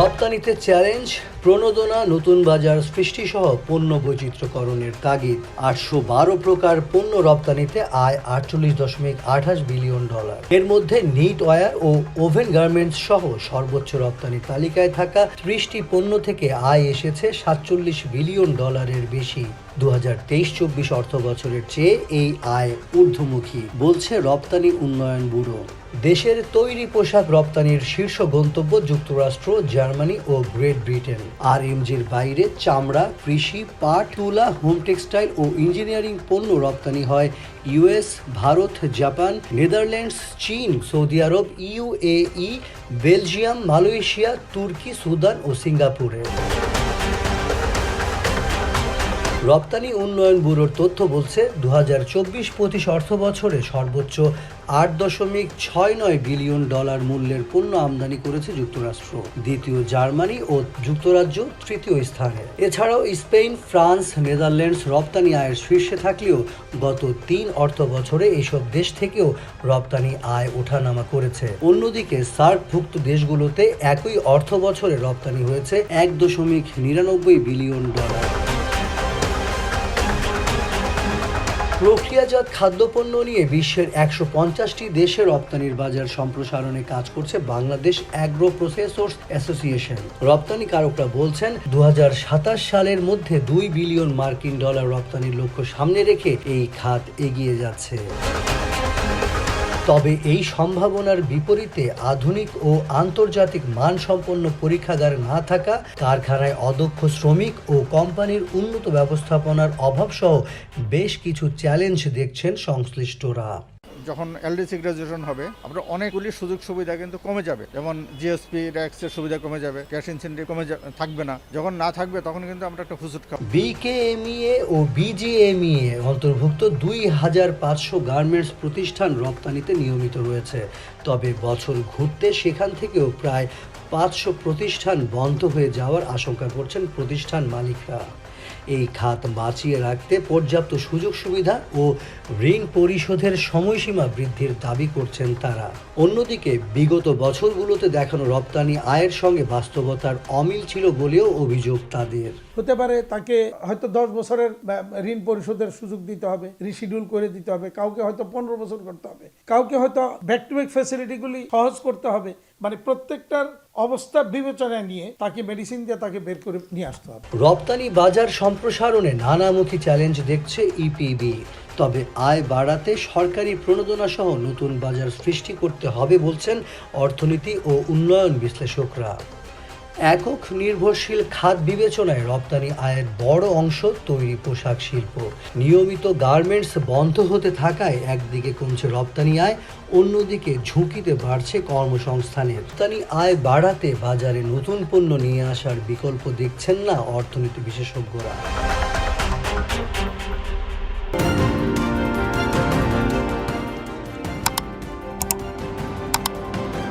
রপ্তানিতে চ্যালেঞ্জ, প্রণোদনা, নতুন বাজার সৃষ্টি সহ পণ্য বৈচিত্র্যকরণের তাগিদ। আটশো বারো প্রকার পণ্য রপ্তানিতে আয় আটচল্লিশ দশমিক আঠাশ বিলিয়ন ডলার। এর মধ্যে নিট ওয়্যার ও ওভেন গার্মেন্টস সহ সর্বোচ্চ রপ্তানি তালিকায় থাকা ত্রিশটি পণ্য থেকে আয় এসেছে সাতচল্লিশ বিলিয়ন ডলারের বেশি। দু হাজার তেইশ চব্বিশ অর্থ বছরের চেয়ে এই আয় ঊর্ধ্বমুখী, বলছে রপ্তানি উন্নয়ন ব্যুরো। দেশের তৈরি পোশাক রপ্তানির শীর্ষ গন্তব্য যুক্তরাষ্ট্র, জার্মানি ও গ্রেট ব্রিটেন। আর এমজির বাইরে চামড়া, কৃষি, পাট, তুলা, হোম টেক্সটাইল ও ইঞ্জিনিয়ারিং পণ্য রপ্তানি হয় ইউএস ভারত, জাপান, নেদারল্যান্ডস, চীন, সৌদি আরব ইউএই বেলজিয়াম, মালয়েশিয়া, তুর্কি, সুদান ও সিঙ্গাপুরে। রপ্তানি উন্নয়ন ব্যুরোর তথ্য বলছে দু হাজার চব্বিশ পঁচিশ অর্থ বছরে সর্বোচ্চ আট দশমিক ছয় নয় বিলিয়ন ডলার মূল্যের পণ্য আমদানি করেছে যুক্তরাষ্ট্র। দ্বিতীয় জার্মানি ও যুক্তরাজ্য তৃতীয় স্থানে। এছাড়াও স্পেন, ফ্রান্স, নেদারল্যান্ডস রপ্তানি আয়ের শীর্ষে থাকলেও গত তিন অর্থ বছরে এসব দেশ থেকেও রপ্তানি আয় ওঠানামা করেছে। অন্যদিকে সার্কভুক্ত দেশগুলোতে একই অর্থ বছরে রপ্তানি হয়েছে এক দশমিক নিরানব্বই বিলিয়ন ডলার। প্রক্রিয়াজাত খাদ্যপণ্য নিয়ে বিশ্বের একশো পঞ্চাশটি দেশে রপ্তানির বাজার সম্প্রসারণে কাজ করছে বাংলাদেশ অ্যাগ্রো প্রসেসর্স অ্যাসোসিয়েশন। রপ্তানিকারকরা বলছেন দু হাজার সাতাশ সালের মধ্যে দুই বিলিয়ন মার্কিন ডলার রপ্তানির লক্ষ্য সামনে রেখে এই খাত এগিয়ে যাচ্ছে। তবে এই সম্ভাবনার বিপরীতে আধুনিক ও আন্তর্জাতিক মানসম্পন্ন পরীক্ষাগার না থাকা, কারখানায় অদক্ষ শ্রমিক ও কোম্পানির উন্নত ব্যবস্থাপনার অভাবসহ বেশ কিছু চ্যালেঞ্জ দেখছেন সংশ্লিষ্টরা। যখন এলডিসি গ্রাজুয়েশন হবে আপনার অনেকগুলি সুযোগ সুবিধা কিন্তু কমে যাবে। যেমন জিএসপি ট্যাক্সের সুবিধা কমে যাবে ক্যাশ ইনসেন্টিভ কমে থাকবে না। যখন না থাকবে, তখন কিন্তু আমরা একটা হুসুট খাব। বিকেএমইএ ও বিজিএমইএ অন্তর্ভুক্ত দুই হাজার পাঁচশো গার্মেন্টস প্রতিষ্ঠান রপ্তানিতে নিয়মিত রয়েছে। তবে বছর ঘুরতে সেখান থেকেও প্রায় পাঁচশো প্রতিষ্ঠান বন্ধ হয়ে যাওয়ার আশঙ্কা করছেন প্রতিষ্ঠান মালিকরা। এই খাত বাঁচিয়ে রাখতে পর্যাপ্ত সুযোগ সুবিধা ও ঋণ পরিশোধের সময়সীমা বৃদ্ধির দাবি করছেন তারা। অন্যদিকে, বিগত বছরগুলোতে দেখানো রপ্তানি আয়ের সঙ্গে বাস্তবতার অমিল ছিল বলেও অভিযোগ তাদের। হতে পারে তাকে হয়তো দশ বছরের ঋণ পরিশোধের সুযোগ দিতে হবে, রিশিডিউল করে দিতে হবে, কাউকে হয়তো পনেরো বছর করতে হবে, কাউকে হয়তো ব্যাক টু ব্যাক ফ্যাসিলিটিগুলি সহজ করতে হবে মানে প্রত্যেকটার অবস্থা বিবেচনায় নিয়ে তাকে মেডিসিন দিয়ে তাকে বের করে নিয়ে আসতে হবে। রপ্তানি বাজার সম্প্রসারণে নানামুখী চ্যালেঞ্জ দেখছে ইপিবি তবে আয় বাড়াতে সরকারি প্রণোদনা সহ নতুন বাজার সৃষ্টি করতে হবে বলছেন অর্থনীতি ও উন্নয়ন বিশ্লেষকরা। একক নির্ভরশীল খাত বিবেচনায় রপ্তানি আয়ের বড় অংশ তৈরি পোশাক শিল্প। নিয়মিত গার্মেন্টস বন্ধ হতে থাকায় একদিকে কমছে রপ্তানি আয়, অন্যদিকে ঝুঁকিতে বাড়ছে কর্মসংস্থানের। রপ্তানি আয় বাড়াতে বাজারে নতুন পণ্য নিয়ে আসার বিকল্প দেখছেন না অর্থনীতি বিশেষজ্ঞরা।